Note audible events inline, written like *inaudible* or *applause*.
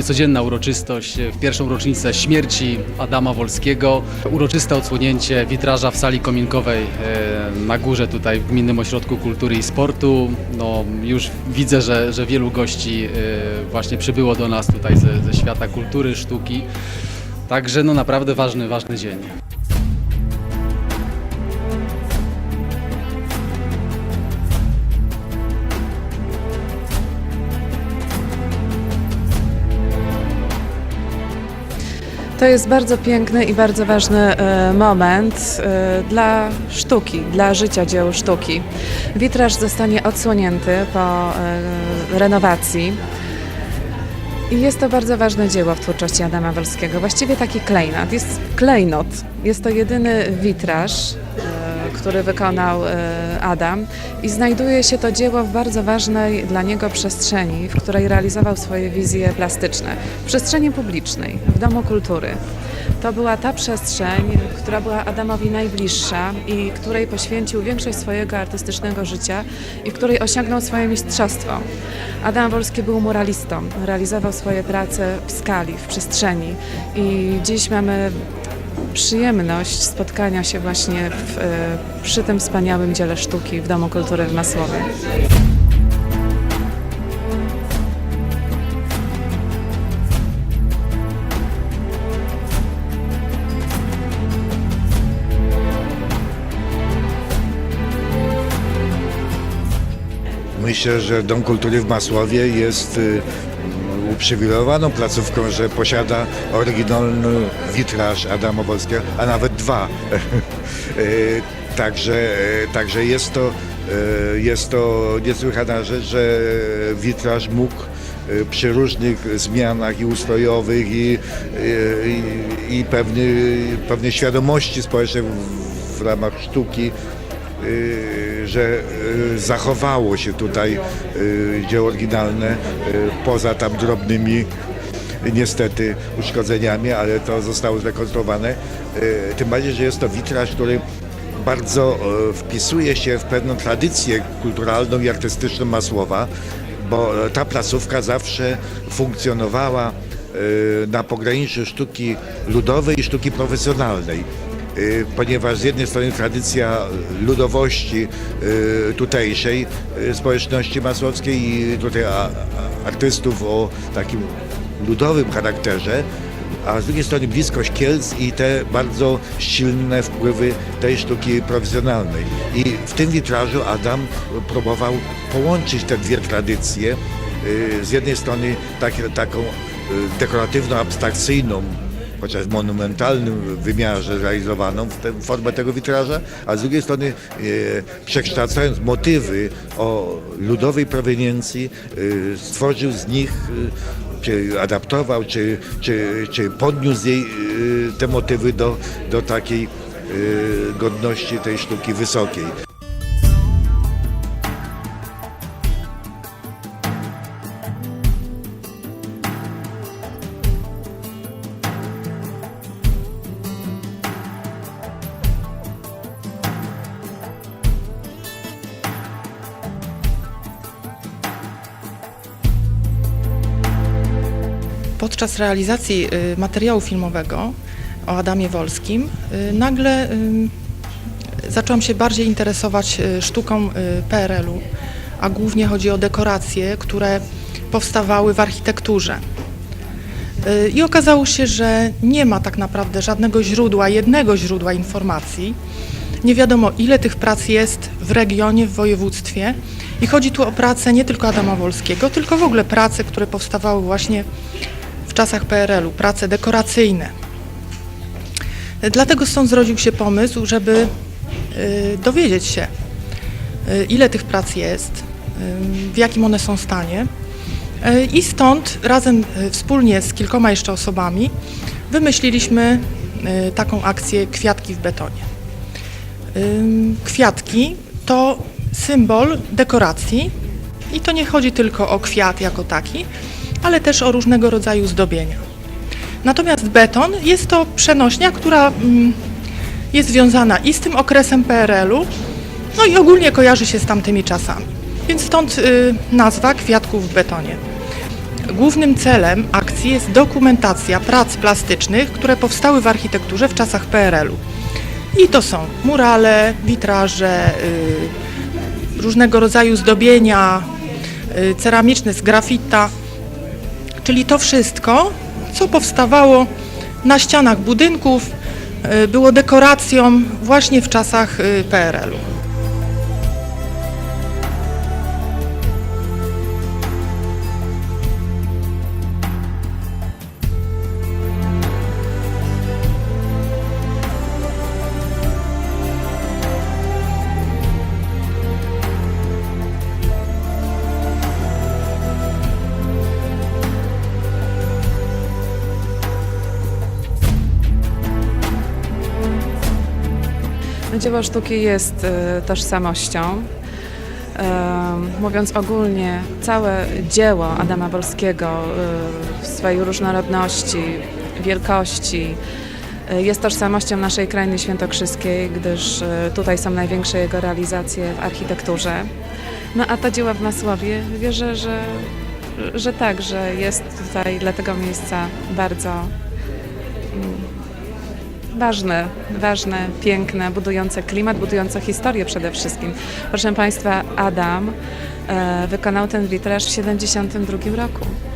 niecodzienna uroczystość w pierwszą rocznicę śmierci Adama Wolskiego. Uroczyste odsłonięcie witraża w sali kominkowej e, na górze tutaj w Gminnym Ośrodku Kultury i Sportu. No, już widzę, że, że wielu gości e, właśnie przybyło do nas tutaj ze, ze świata kultury, sztuki. Także no naprawdę ważny, ważny dzień. To jest bardzo piękny i bardzo ważny e, moment e, dla sztuki, dla życia dzieł sztuki. Witraż zostanie odsłonięty po e, renowacji. I jest to bardzo ważne dzieło w twórczości Adama Wolskiego. Właściwie taki klejnot. Jest klejnot. Jest to jedyny witraż, który wykonał e, Adam i znajduje się to dzieło w bardzo ważnej dla niego przestrzeni, w której realizował swoje wizje plastyczne. W przestrzeni publicznej, w Domu Kultury. To była ta przestrzeń, która była Adamowi najbliższa i której poświęcił większość swojego artystycznego życia i w której osiągnął swoje mistrzostwo. Adam Wolski był muralistą, realizował swoje prace w skali, w przestrzeni i dziś mamy przyjemność spotkania się właśnie w, e, przy tym wspaniałym dziele sztuki w Domu Kultury w Masłowie. Myślę, że Dom Kultury w Masłowie jest y, uprzywilejowaną placówką, że posiada oryginalny witraż Adama Wolskiego, a nawet dwa. Y, *laughs* Także, y, także jest, to, y, jest to niesłychana rzecz, że witraż mógł przy różnych zmianach i ustrojowych i, i, i pewnej, świadomości społecznej w, w ramach sztuki że y, zachowało się tutaj y, dzieło oryginalne y, poza tam drobnymi niestety uszkodzeniami, ale to zostało zrekonstruowane. Y, Tym bardziej, że jest to witraż, który bardzo wpisuje się w pewną tradycję kulturalną i artystyczną Masłowa, bo ta placówka zawsze funkcjonowała na pograniczu sztuki ludowej i sztuki profesjonalnej. Y, ponieważ z jednej strony tradycja ludowości y, tutejszej y, społeczności masłowskiej i tutaj artystów o takim ludowym charakterze, a z drugiej strony bliskość Kielc i te bardzo silne wpływy tej sztuki profesjonalnej. I w tym witrażu Adam próbował połączyć te dwie tradycje. Z jednej strony taką dekoratywno-abstrakcyjną chociaż w monumentalnym wymiarze realizowaną formę tego witraża, a z drugiej strony e, przekształcając motywy o ludowej proweniencji, e, stworzył z nich, e, czy adaptował, czy, czy, czy podniósł jej te motywy do, do takiej godności tej sztuki wysokiej. Podczas realizacji y, materiału filmowego o Adamie Wolskim y, nagle y, zaczęłam się bardziej interesować sztuką PRL-u, a głównie chodzi o dekoracje, które powstawały w architekturze. I okazało się, że nie ma tak naprawdę żadnego źródła, jednego źródła informacji. Nie wiadomo, ile tych prac jest w regionie, w województwie. I chodzi tu o pracę nie tylko Adama Wolskiego, tylko w ogóle prace, które powstawały właśnie czasach PRL-u, prace dekoracyjne. Dlatego stąd zrodził się pomysł, żeby y, dowiedzieć się, y, ile tych prac jest, y, w jakim one są stanie. I stąd razem wspólnie z kilkoma jeszcze osobami wymyśliliśmy taką akcję Kwiatki w betonie. Kwiatki to symbol dekoracji i to nie chodzi tylko o kwiat jako taki, ale też o różnego rodzaju zdobienia. Natomiast beton jest to przenośnia, która mm, jest związana i z tym okresem PRL-u, no i ogólnie kojarzy się z tamtymi czasami. Więc stąd y, nazwa kwiatków w betonie. Głównym celem akcji jest dokumentacja prac plastycznych, które powstały w architekturze w czasach PRL-u. I to są murale, witraże, y, różnego rodzaju zdobienia, y, ceramiczne z grafita, czyli to wszystko, co powstawało na ścianach budynków, y, było dekoracją właśnie w czasach y, PRL-u. Dzieło sztuki jest e, tożsamością. E, Mówiąc ogólnie, całe dzieło Adama Wolskiego e, w swojej różnorodności, wielkości jest tożsamością naszej krainy świętokrzyskiej, gdyż tutaj są największe jego realizacje w architekturze. No a ta dzieła w Masłowie wierzę, że, że tak, że jest tutaj dla tego miejsca bardzo ważne, ważne, piękne, budujące klimat, budujące historię przede wszystkim. Proszę Państwa, Adam e, wykonał ten witraż w 1972 roku.